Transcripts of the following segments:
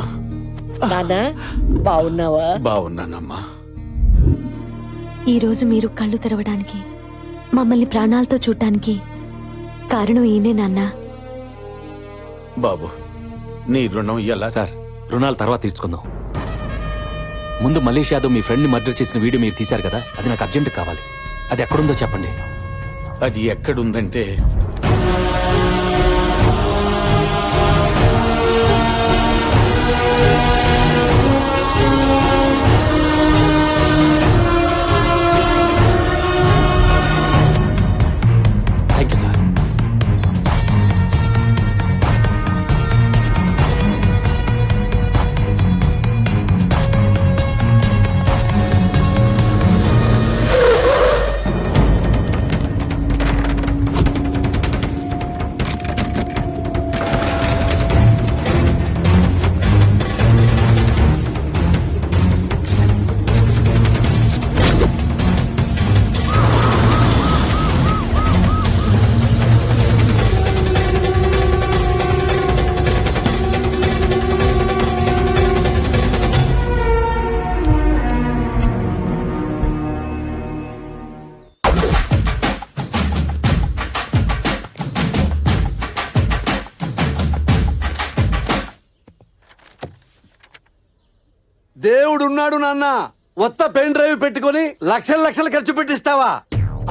నానా బాగున్నావా? బాగున్నానమ్మా. ఈ రోజు మీరు కళ్ళు తెరవడానికి మమ్మల్ని ప్రాణాలతో చూడటానికి కారణం ఈయనే నాన్న. బాబు నీ రుణం ఎలా? సార్ రుణాలు తర్వాత తీర్చుకుందాం. ముందు మలేష్ యాదవ్ మీ ఫ్రెండ్ని మర్డర్ చేసిన వీడియో మీరు తీశారు కదా అది నాకు అర్జెంట్ కావాలి. అది ఎక్కడుందో చెప్పండి. అది ఎక్కడుందంటే దేవుడున్నాడు నాన్న. కొత్త పెన్ డ్రైవ్ పెట్టుకొని లక్షల లక్షలు ఖర్చు పెట్టిస్తావా?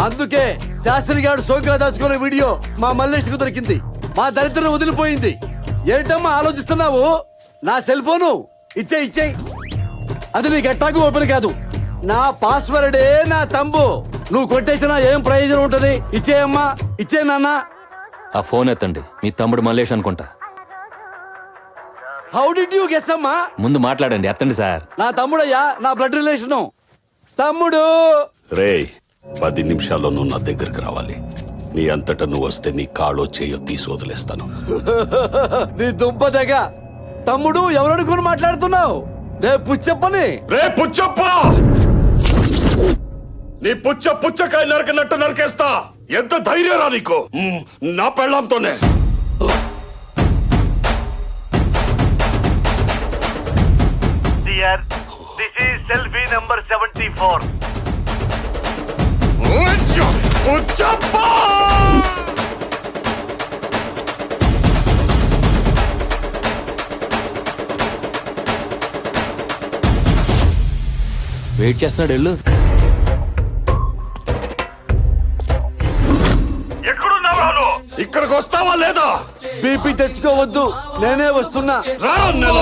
అందుకే శాస్త్రి గారు సోగ్గా దాచుకునే వీడియో మా మల్లేష్కు దొరికింది. మా దరిద్రం వదిలిపోయింది. ఏంటమ్మా ఆలోచిస్తున్నావు? నా సెల్ ఫోను? ఇచ్చే ఇచ్చే. అది నీకు ఎట్టాకు ఓపెన్ కాదు. నా పాస్వర్డే నా తంబు. నువ్వు కొట్టేసినా ఏం ప్రయోజనం ఉంటది? ఇచ్చేయమ్మా. ఇచ్చే నాన్న. ఆ ఫోన్ ఎత్తండి. మీ తమ్ముడు మల్లేష్ అనుకుంటా. హౌ డిడ్ యూ గెస్ అమ్మా? ముందు మాట్లాడండి ఎత్తండి సార్. నా తమ్ముడయ్యా నా బ్లడ్ రిలేషను తమ్ముడు! రే పది నిమిషాల్లో నువ్వు నా దగ్గరికి రావాలి. నీ అంతటా నువ్వు వస్తే నీ కాళ్ళో చేయో తీసి వదిలేస్తాను. నీ దుంప దగ్గ తమ్ముడు ఎవరనుకుని మాట్లాడుతున్నావు? రే పుచ్చప్పని. రే పుచ్చప్ప! నీ పుచ్చ పుచ్చకాయ నరకనట్టు నరికేస్తా. ఎంత ధైర్యరా నీకు? మ్, నా పెళ్ళంతోనే. Dear, this is selfie number 74. Puchappa wait చేస్తున్నాడు వెళ్ళు ఇక్కడికి వస్తావా లేదా? బీపీ తెచ్చుకోవద్దు. నేనే వస్తున్నా. రారా నెల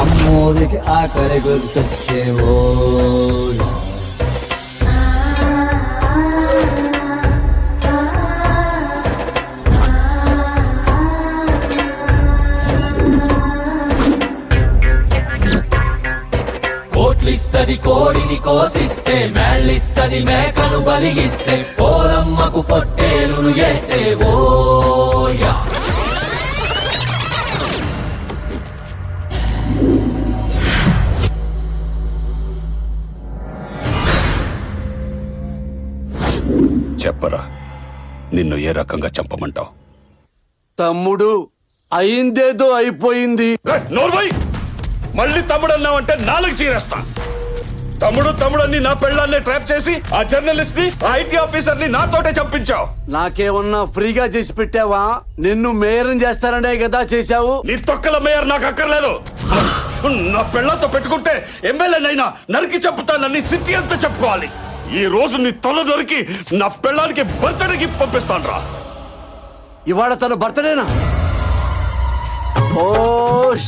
అమ్మోరికి ఆకలి గుర్తొచ్చేవో కోసిస్తే మేళ్ళిస్తది మేకను బలిగిస్తే పోలమ్మకు పొట్టేలును చేస్తే ఓయా చెప్పరా నిన్ను ఏ రకంగా చంపమంటావు? తమ్ముడు అయిందేదో అయిపోయింది. మళ్ళీ తమ్ముడు అన్నావంటే నాలుగు చీరేస్తా. తమ్ముడు తమ్ముడని నా పెళ్ళాన్ని ట్రాప్ చేసి ఆ జర్నలిస్ట్ని ఆ ఐటీ ఆఫీసర్ని నాతోటే చంపించావు. నాకేమన్నా ఫ్రీగా చేసి పెట్టావా? నిన్ను మేరం చేస్తాననే కదా చేశావు. నీ తొక్కల మేయర్ నాకు అక్కర్లేదు. నా పెళ్ళంతో పెట్టుకుంటే ఎమ్మెల్యేనైనా నరికి చంపుతానని సిద్ధి అంతా చెప్పుకోవాలి. ఈ రోజు నీ తల దొరికి నా పెళ్ళానికి బర్త్డేకి పంపిస్తాను రా ఇవాళ తన బర్త్డేనా? ఓ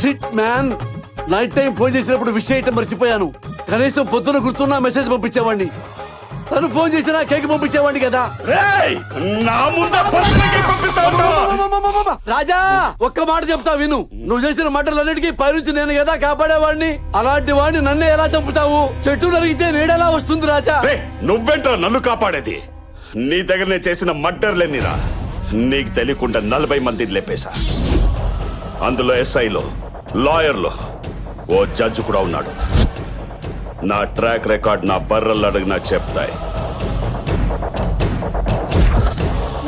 shit man night time phone చేసినప్పుడు విష్ చేయటం మర్చిపోయాను. కనీసం పొద్దున గుర్తున్నా మెసేజ్ పంపించేవాడిని. తను ఫోన్ చేసినా కేక్ పంపించేవాడిని కదా. ముందే! రాజా ఒక్క మాట చెప్తా విను. నువ్వు చేసిన మాటలన్నిటికీ పైనుంచి నేను కదా కాపాడేవాడిని. అలాంటి వాడిని నన్నే ఎలా చంపుతావు? చెట్టు నరిగితే నీడెలా వస్తుంది రాజా? రేయ్, నువ్వేంట్రా నన్ను కాపాడేది? నీ దగ్గర నేను చేసిన మర్డర్లేనిరా నీకు తెలియకుండా నలభై మందిని లేపేశా. అందులో ఎస్ఐలో లాయర్లో ఓ జడ్జి కూడా ఉన్నాడు. నా ట్రాక్ రికార్డ్ నా బర్రలు అడిగినా చెప్తాయి.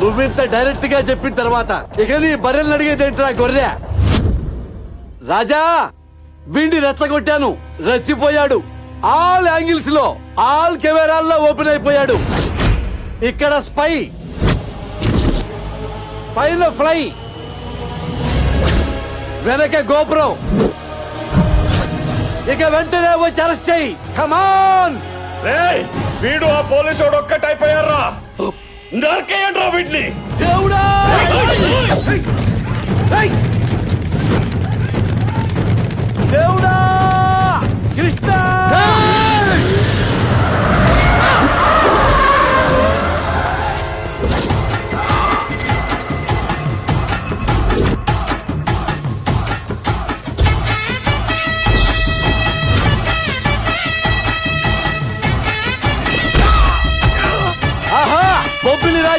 నువ్వింత డైరెక్ట్గా చెప్పిన తర్వాత ఇక నీ బర్రెలు అడిగేది ఏంట్రా గొర్రె? రాజా వీడిని రెచ్చగొట్టాను. రెచ్చిపోయాడు. ఆల్ యాంగిల్స్లో ఆల్ కెమెరాల్లో ఓపెన్ అయిపోయాడు. ఇక్కడ స్పై. పైన ఫ్లై. వెనక గోపురం. ఇక వెంటనే వచ్చి అరెస్ట్ చెయ్యి కమాన్ రేయ్ వీడు ఆ పోలీసు ఒక్కటైపోయారా నరకేయండి రా వీడిని. దేవుడా! ఏయ్! దేవుడా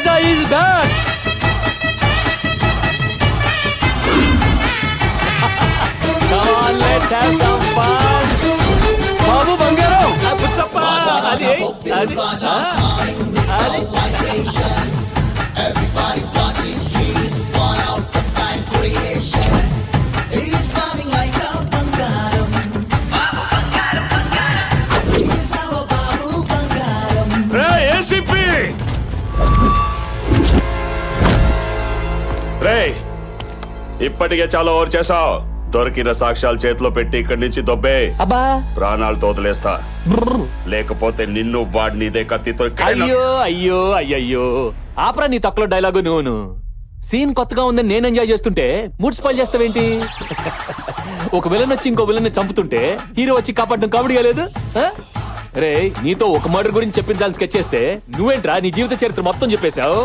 రాజా ఈజ్ బ్యాక్ బాబు బంగారం రే ఇప్పటికే చాలా ఓవర్ చేసావు దొరికిన సాక్ష్యాలు చేతిలో పెట్టి ఇక్కడి నుంచి దొబ్బే. అబ్బా. ప్రాణాలు తోదలేస్తా లేకపోతే నిన్ను వాడిని ఇదే కత్తితో అయ్యో అయ్యో అయ్యయ్యో. ఆపరా నీ తక్కువ డైలాగు నువ్వును సీన్ కొత్తగా ఉందని నేను ఎంజాయ్ చేస్తుంటే మూడ్ స్పాయిల్ చేస్తావేంటి? ఒక విలన్ వచ్చి ఇంకో విలన్ చంపుతుంటే హీరో వచ్చి కాపాడడం కామెడీగా లేదు? రే నీతో ఒక మర్డర్ గురించి చెప్పించాలని స్కెచ్ చేస్తే నువ్వేంట్రా నీ జీవిత చరిత్ర మొత్తం చెప్పేశావు?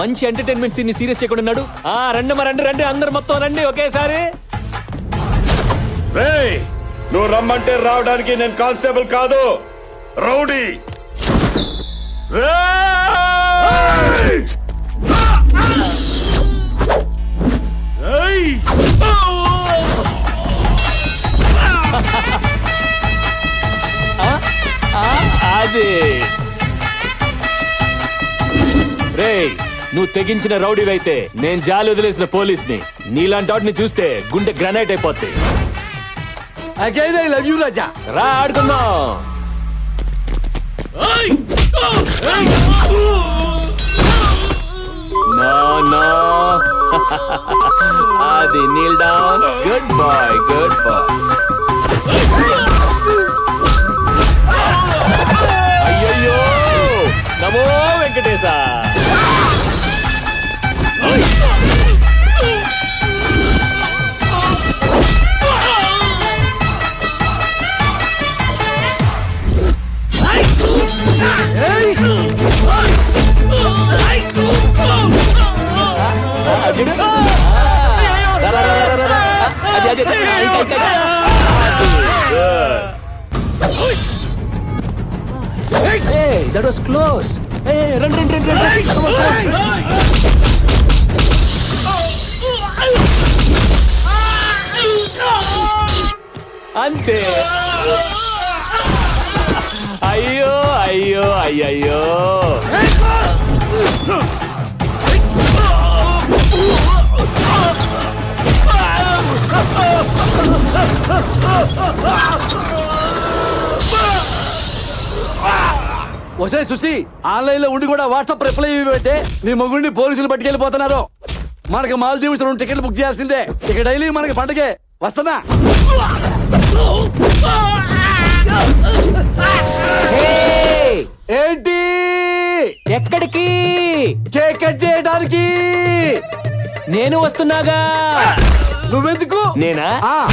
మంచి ఎంటర్టైన్మెంట్ సీన్ సీరియస్ చేయకుండా ఉన్నాడు ఆ రండి మరి రండి రండి అందరు మొత్తం రండి ఒకేసారి. రేయ్ నువ్వు రమ్మంటే రావడానికి నేను కానిస్టేబుల్ కాదు. రౌడీ. రే నువ్వు తెగించిన రౌడీవైతే నేను జాలి వదిలేసిన పోలీస్ని. నీలాంటి వాటిని చూస్తే గుండె గ్రానైట్ అయిపోద్ది. Again I love you Raja రా ఆడుకుందాం. No no. అది kneel down. Good boy good boy run, run. Come on, come on. అంతే అయ్యో అయ్యో అయ్యయ్యో ఒసే సుసి ఆన్లైన్లో ఉండి కూడా వాట్సాప్ రిప్లై ఇవ్వంటే నీ మొగుడిని పోలీసులు పట్టుకెళ్ళిపోతున్నారు. మనకి మాల్దీవ్స్ రెండు టికెట్లు బుక్ చేయాల్సిందే. ఇక డైలీ మనకి పండగే. వస్తున్నా. ఏంటి? ఎక్కడికి? కేక్ కట్ చేయడానికి నేను వస్తున్నాగా. నువ్వెందుకు? నేనా?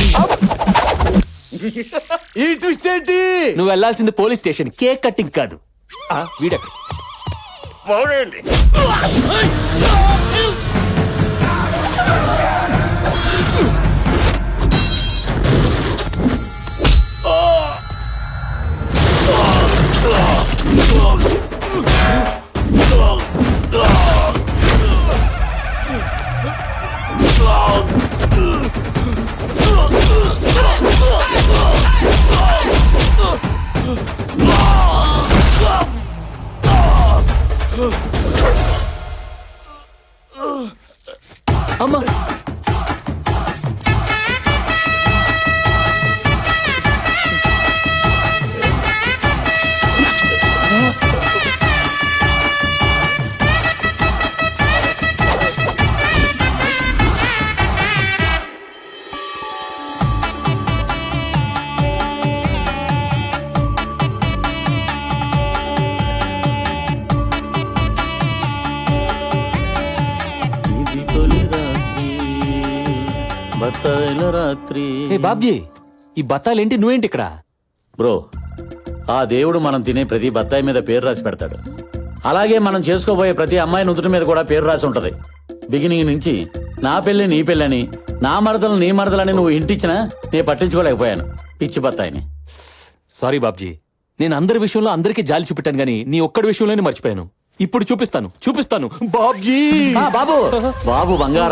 ఈ ట్విస్ట్ ఏంటి? నువ్వు వెళ్ళాల్సింది పోలీస్ స్టేషన్. కేక్ కట్టింగ్ కాదు. Oh! అమ్మా! బత్తాయిల రాత్రి. ఏ బాబ్జీ ఈ బత్తాలేంటి నువ్వేంటి ఇక్కడ? బ్రో ఆ దేవుడు మనం తినే ప్రతి బత్తాయి మీద పేరు రాసి పెడతాడు. అలాగే మనం చేసుకోబోయే ప్రతి అమ్మాయి నుదుటి మీద కూడా పేరు రాసి ఉంటది. బిగినింగ్ నుంచి నా పెళ్ళి నీ పెళ్ళని నా మరదలు నీ మరదలని నువ్వు ఇంటిచ్చినా నేను పట్టించుకోలేకపోయాను పిచ్చి బత్తాయిని. సారీ బాబ్జీ నేను అందరి విషయంలో అందరికీ జాలి చూపెట్టాను గానీ నీ ఒక్కడి విషయంలోనే మర్చిపోయాను. ఇప్పుడు చూపిస్తాను చూపిస్తాను. బాబ్జీ! ఆ, బాబు! బాబు బంగారం.